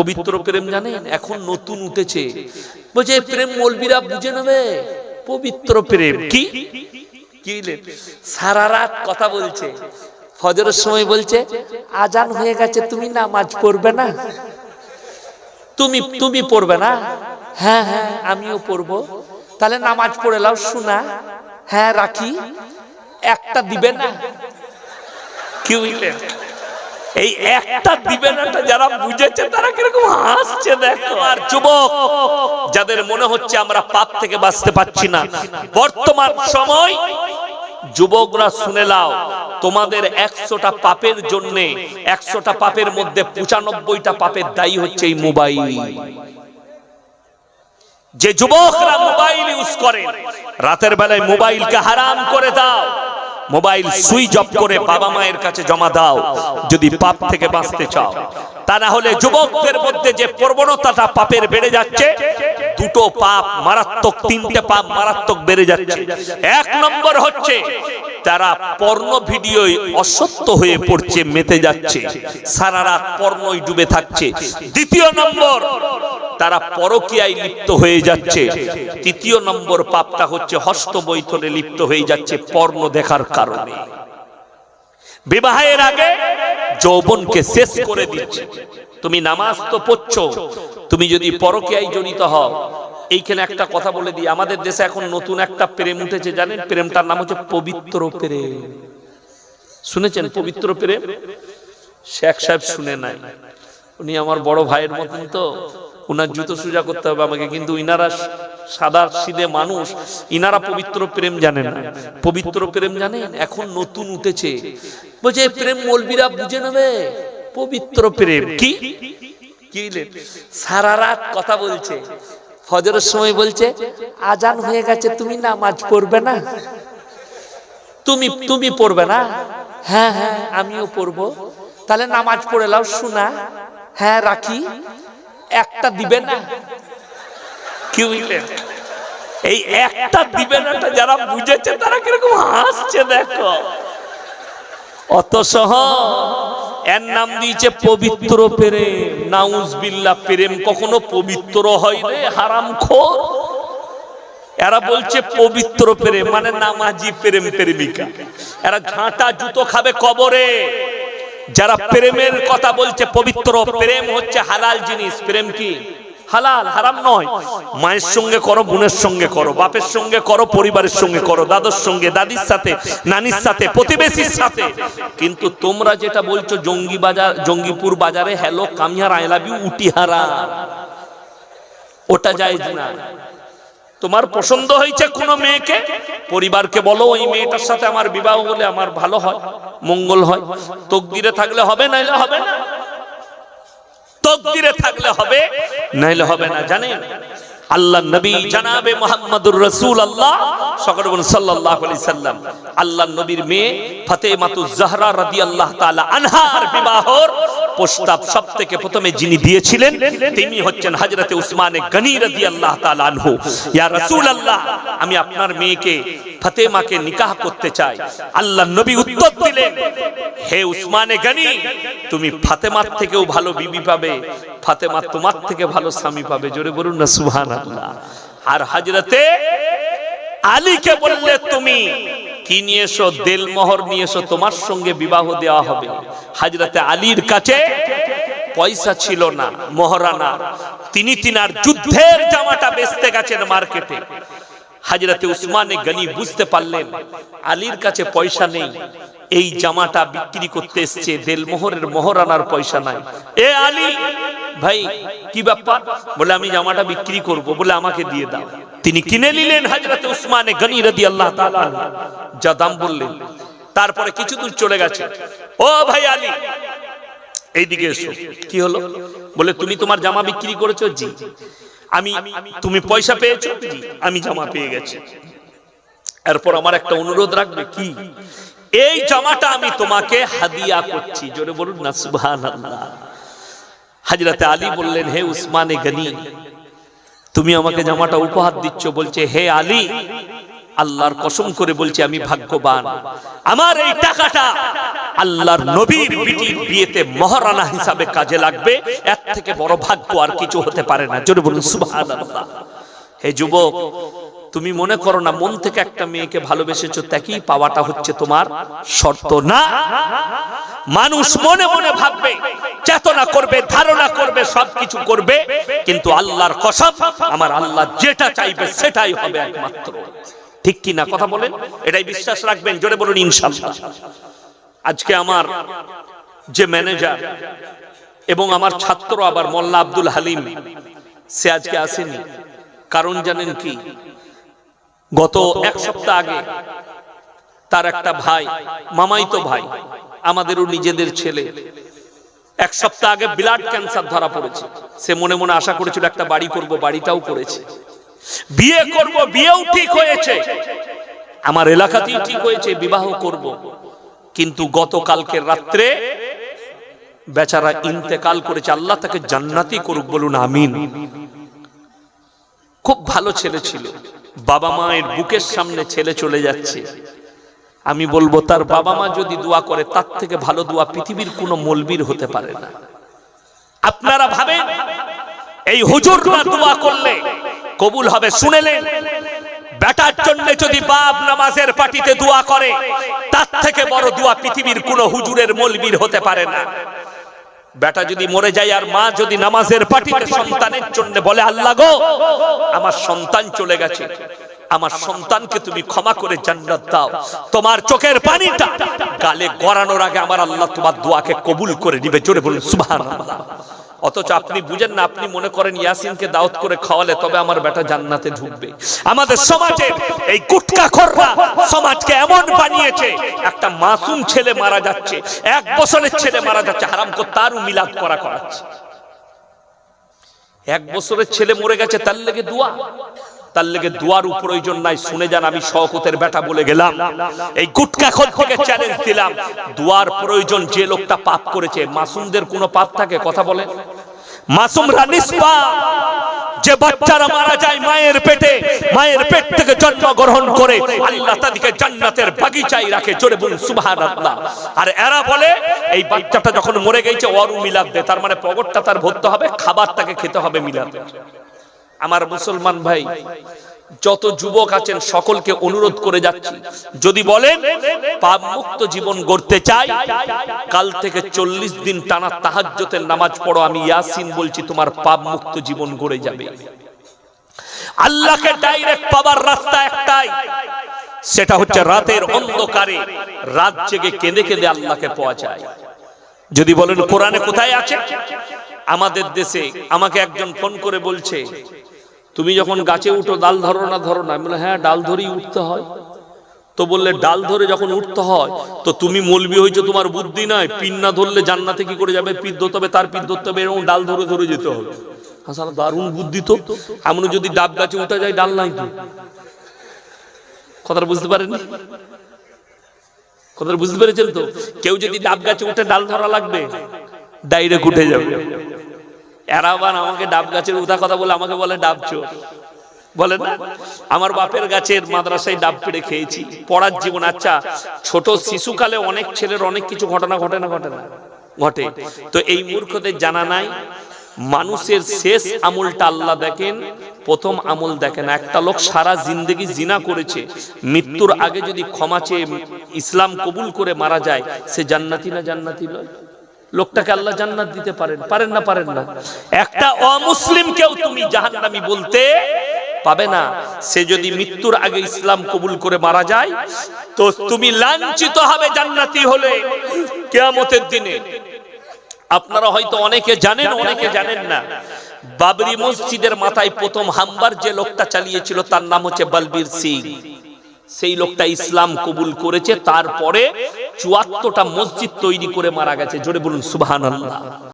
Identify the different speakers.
Speaker 1: পবিত্র প্রেম জানেন? এখন নতুন উঠেছে। বলছে প্রেম মলবিরা বুঝে নেবে। পবিত্র প্রেম। কি? সারা রাত কথা বলছে। ফজরের সময় বলছে, আজান হয়ে গেছে, তুমি নামাজ পড়বে না? তুমি তুমি পড়বে না? হ্যাঁ হ্যাঁ আমিও পড়ব। তাহলে নামাজ পড়ে লাও শোনা। হ্যাঁ রাখি। একটা দিবে না? কি বুঝলেন এই একটা দিবে নাটা যারা বুঝেছে তারা কীরকম হাসছে দেখো। আর যুবক, যাদের মনে হচ্ছে আমরা পাপ থেকে বাঁচতে পারছি না, বর্তমান সময় যুবকরা শুনে লাও তোমাদের একশোটা পাপের জন্য, একশোটা পাপের মধ্যে পঁচানব্বইটা পাপের দায়ী হচ্ছে এই মোবাইল। যে যুবকরা মোবাইল ইউজ করে, রাতের বেলায় মোবাইলকে হারাম করে দাও। মোবাইল সুইচ অফ করে বাবা মায়ের কাছে জমা দাও, যদি পাপ থেকে বাঁচতে চাও। তা না হলে যুবকদের মধ্যে যে প্রবণতাটা পাপের বেড়ে যাচ্ছে, দুটো পাপ মারাত্মক, তিনটে পাপ মারাত্মক বেড়ে যাচ্ছে। এক নম্বর হচ্ছে তারা পর্ণ ভিডিও অসত্য হয়ে পড়ছে, মেতে যাচ্ছে, সারা রাত পর্ণই ডুবে থাকছে। দ্বিতীয় নম্বর তারা পরকীয়ায় লিপ্ত হয়ে যাচ্ছে। তৃতীয় নম্বর পাপটা হচ্ছে হস্তবৈথনে লিপ্ত হয়ে যাচ্ছে পর্ণ দেখার কারণে। বিবাহের আগে যৌবনকে শেষ করে দিচ্ছে। তুমি নামাজ তো পড়ছ। তুমি যদি পরকীয়ায় জড়িত হও, এইখানে একটা কথা বলে দিই। আমাদের দেশে এখন নতুন একটা প্রেম উঠেছে, জানেন? প্রেমটার নাম হচ্ছে পবিত্র প্রেম। শুনেছেন পবিত্র প্রেম? শেখ সাহেব শুনে নাই। উনি আমার বড় ভাইয়ের মতন তো। উনার জুতো সুজা করতে হবে আমাকে। কিন্তু ইনারা সাদা সিদে মানুষ, ইনারা পবিত্র প্রেম জানেন না। পবিত্র প্রেম জানেন এখন নতুন উঠেছে। বলছে প্রেম মলবিরা বুঝে নেবে, পবিত্র প্রেম। কি? কি সারা রাত কথা বলছে। ফজরের সময় বলছে, আজান হয়ে গেছে, তুমি নামাজ পড়বে না? তুমি তুমি পড়বে না? হ্যাঁ হ্যাঁ আমিও পড়ব। তাহলে নামাজ পড়ে লাও, শোনা। হ্যাঁ রাখি। একটা দিবে না? কি বুঝলেন এই একটা দিবে নাটা যারা বুঝেছে তারা কীরকম হাসছে দেখো। অত সহ এর নাম দিয়েছে পবিত্র প্রেম। নাউজ বিল্লাহ, প্রেম কখনো পবিত্র হয় রে হারাম খোর। এরা বলছে পবিত্র প্রেম মানে নামাজি প্রেম প্রেমিকা। এরা ঝাঁটা জুতো খাবে কবরে। যারা প্রেমের কথা বলছে, পবিত্র প্রেম হচ্ছে হালাল জিনিস। প্রেম কি? হালাল, হারাম নয়। মায়ের সঙ্গে করো, বোনের সঙ্গে করো, বাপের সঙ্গে করো, পরিবারের সঙ্গে করো, দাদুর সঙ্গে, দাদির সাথে, নানির সাথে, প্রতিবেশীর সাথে। কিন্তু তোমরা যেটা বলছো, জঙ্গি বাজার, জঙ্গিপুর বাজারে, হ্যালো কামিয়ার আই লাভ ইউ উটিহারা। ওটা যায় না তোমার পছন্দ হয়েছে কোনো মেয়েকে? পরিবারকে বলো, ওই মেয়েটার সাথে আমার বিবাহ হলে আমার ভালো হয়, মঙ্গল হয়। তকদিরে থাকলে হবে, নাইলে হবে না। তকদিরে থাকলে হবে, নাইলে হবে না, জানেন? আল্লাহ নবী জানাবে মোহাম্মদুর রসুল আল্লাহ সকল আলাইহি সাল্লাম। আল্লাহ নবীর মেয়ে ফাতেমাতু জাহরা রাদিয়াল্লাহু তাআলা আনহার বিবাহর প্রস্তাব সব থেকে প্রথমে যিনি দিয়েছিলেন, তিনি হচ্ছেন হযরতে উসমানে গনি রাদিয়াল্লাহু তাআলা আনহু। ইয়া রাসূলুল্লাহ, আমি আপনার মেয়েকে ফাতেমাকে নিকাহ করতে চাই। আল্লাহ নবী উত্তর দিলেন, হে উসমানে গনি, তুমি ফাতেমার থেকেও ভালো বিবি পাবে, ফাতেমা তোমার থেকে ভালো স্বামী পাবে। জোরে বলুন না, সুবহানাল্লাহ। আর হাজরতে আলীকে বললে তুমি কি নিয়ে এসো দেল দেলমোহর নিয়ে এসো তোমার সঙ্গে বিবাহ দেওয়া হবে। হাজরতে আলীর কাছে পয়সা ছিল না, মহারানা। তিনি তিনার যুদ্ধের জামাটা বেচতে গেছেন মার্কেটে। হাজরতে উসমানে গনি বুঝতে পারলেন, আলীর কাছে পয়সা নেই। এই জামাটা বিক্রি করতে এসছে, দেলমোহরের মোহরানার পয়সা নাই। এ আলী! ভাই, কি ব্যাপার? বলে, আমি জামাটা বিক্রি করব। বলে, আমাকে দিয়ে দাও। তিনি কিনে নিলেন হাজরতে উসমানে গনি রাদি আল্লাহ যা দাম বললেন। তারপরে কিছু দূর চলে গেছে। ও ভাই আলী, এইদিকে এসো। কি হলো? বলে, তুমি তোমার জামা বিক্রি করেছ? জি। আমি, তুমি পয়সা পেয়েছ? জি, আমি জামা পেয়ে গেছি। এরপর আমার একটা অনুরোধ রাখবে, কি? এই জামাটা আমি তোমাকে হাদিয়া করছি। জোরে বলুন না, সুবহানাল্লাহ। হাজরতে আলী বললেন হে উসমানে গনি তুমি আমাকে জামাটা উপহার দিচ্ছ বলছে হে আলী আল্লাহর কসম করে বলছি আমি ভাগ্যবান। আমার এই টাকাটা আল্লাহর নবীর বিটির বিয়েতে মহারানা হিসাবে কাজে লাগবে। এর থেকে বড় ভাগ্য আর কিছু হতে পারে না। জোরে বলুন সুবহানাল্লাহ। হে যুবক, তুমি মনে করো না, মন থেকে একটা মেয়েকে ভালোবেসেছো তাকেই পাওয়াটা হচ্ছে তোমার শর্ত? না। মানুষ মনে মনে ভাববে, চেতনা করবে, ধারণা করবে, সবকিছু করবে, কিন্তু আল্লাহর কসম, আমার আল্লাহ যেটা চাইবে সেটাই হবে একমাত্র। ঠিক কি না কথা বলেন? এটাই বিশ্বাস রাখবেন, জোরে বলুন ইনশাআল্লাহ। আজকে আমার যে ম্যানেজার এবং আমার ছাত্র আবার মোল্লা আব্দুল হালিম, সে আজকে আসেনি। কারণ জানেন কি? গত এক সপ্তাহ আগে তার একটা ভাই মামাই তো ভাই, আমাদেরও নিজেদের ছেলে, এক সপ্তাহ আগে ব্লাড ক্যান্সার ধরা পড়েছে। সে মনে মনে আশা করেছিল একটা বাড়ি করব, বাড়িটাও করেছে। বিয়ে করব, বিয়েও ঠিক হয়েছে। আমার এলাকাতেই ঠিক হয়েছে, বিবাহ করব। কিন্তু গতকালকে রাত্রে বেচারা ইন্তেকাল করেছে, আল্লাহ তাকে জান্নাতি করুক বলুন, আমিন। খুব ভালো ছেলে ছিল। বাবা মায়ের বুকের সামনে ছেলে চলে যাচ্ছে। আমি বলব, তার বাবা মা যদি দোয়া করে, তার থেকে ভালো দোয়া পৃথিবীর কোনো মলবির হতে পারে না। আপনারা ভাবেন, এই হুজুররা দোয়া করলে কবুল হবে? শুনেলেন? বেটার জন্য যদি বাপ নামাজের পার্টিতে দোয়া করে, তার থেকে বড় দোয়া পৃথিবীর কোনো হুজুরের মলবির হতে পারে না। বেটা যদি মরে যায় আর মা যদি নামাজের পার্টিতে সন্তানের জন্য বলে আল্লাহ গো আমার সন্তান চলে গেছে। আমার সন্তানকে তুমি ক্ষমা করে জান্নাত দাও। তোমার চোখের পানিটা গালে গড়ানোর আগে আমার আল্লাহ তোমার দোয়াকে কবুল করে নিবে। জোরে বলুন সুবহানাল্লাহ। অথচ আপনি বুঝেন না, আপনি মনে করেন ইয়াসিনকে দাওয়াত করে খাওয়ালে তবে আমার বেটা জান্নাতে ঢুকবে। আমাদের সমাজে এই গুটকা খররা সমাজকে এমন বানিয়েছে, একটা মাসুম ছেলে মারা যাচ্ছে, এক বছরের ছেলে মারা যাচ্ছে, হারাম কর তারও মিলাদ করা করাচ্ছে। এক বছরের ছেলে মরে গেছে, তার লেগে দোয়া। তার লেগে দোয়ার প্রয়োজন নাই, শুনে যান, আমি শওকতের বেটা বলে গেলাম। এই গুটকা খোল থেকে চ্যালেঞ্জ দিলাম। দোয়ার প্রয়োজন, যে লোকটা পাপ করেছে, মাসুমদের কোনো পাপ থাকে? কথা বলে। মাসুমরা নিষ্পা যে বাচ্চারা মারা যায় মায়ের পেটে, মায়ের পেট থেকে জন্ম গ্রহণ করে, আল্লাহ তাদেরকে জান্নাতের বাগিচায় রাখে, জোরে বলুন, সুবহানাল্লাহ। আর এরা বলে, এই বাচ্চাটা যখন মরে গেছে, অরু মিলাদ দে, তার মানে পগটটা তার ভরতে হবে খাবার তাকে খেতে হবে মিলাদ। আমার মুসলমান ভাই, যত যুবক আছেন সকলকে অনুরোধ করে যাচ্ছি। যদি বলেন, পাপ মুক্ত জীবন গড়তে চাই, কাল থেকে চল্লিশ দিন টানা তাহাজ্জতের নামাজ পড়ো। আমি ইয়াসিন বলছি, তোমার পাপ মুক্ত জীবন গড়ে যাবে। আল্লাহকে ডাইরেক্ট পাবার রাস্তা একটাই, সেটা হচ্ছে রাতের অন্ধকারে, রাত জেগে কেঁদে কেঁদে আল্লাহকে পাওয়া যায়। যদি বলেন, কোরআনে কোথায় আছে? আমাদের দেশে আমাকে একজন ফোন করে বলছে তুমি যখন গাছে উঠো ডাল ধরো না ধরো না? আমি বললাম, হ্যাঁ ডাল ধরেই উঠতে হয়। তো বললে ডাল ধরে যখন উঠতে হয় তো তুমি মলবি হয়েছো তোমার বুদ্ধি নয় পিন না ধরলে জান্নাতে কি করে যাবে? পিঠ ধরতে হবে তার পিঠ ধরতে হবে এরকম ডাল ধরে ধরে যেতে হবে। আসলে দারুণ বুদ্ধি তো। এমন যদি ডাব গাছে উঠে যায় ডাল নাই তো? কথাটা বুঝতে পারেন কথাটা বুঝতে পেরেছেন তো? কেউ যদি ডাব গাছে উঠে ডাল ধরা লাগবে ডাইরেক্ট উঠে যাবে। এরা আমাকে ডাব গাছের উঠা কথা বলে আমাকে বলে ডাব চোর বলে না? আমার বাপের গাছের মাদ্রাসায় ডাব পেড়ে খেয়েছি। পড়ার জীবন আচ্ছা ছোট শিশুকালে অনেক ছেলের অনেক কিছু ঘটনা ঘটে না ঘটে না? ঘটে। তো এই মূর্খদের জানা নাই। মানুষের শেষ আমলটা আল্লাহ দেখেন, প্রথম আমল দেখেন। একটা লোক সারা জিন্দগি জিনা করেছে। মৃত্যুর আগে যদি ক্ষমা চেয়ে ইসলাম কবুল করে মারা যায়, সে জান্নাতি না জান্নাতি নয় লোকটাকে আল্লাহ জান্নাত দিতে পারেন পারেন না পারেন না। একটা অমুসলিম কেউ তুমি জাহান্নামী বলতে পাবে না। সে যদি মৃত্যুর আগে ইসলাম কবুল করে মারা যায়, তো তুমি লাঞ্ছিত হবে, জান্নাতি হলে কেয়ামতের দিনে। আপনারা হয়তো অনেকে জানেন অনেকে জানেন না। বাবরি মসজিদের মাথায় প্রথম হাম্বার যে লোকটা চালিয়েছিল, তার নাম হচ্ছে বলবীর সিং। সেই লোকটা ইসলাম কবুল করেছে, তারপরে চুয়াত্তরটা মসজিদ তৈরি করে মারা গেছে। জোরে বলুন, সুবহানাল্লাহ।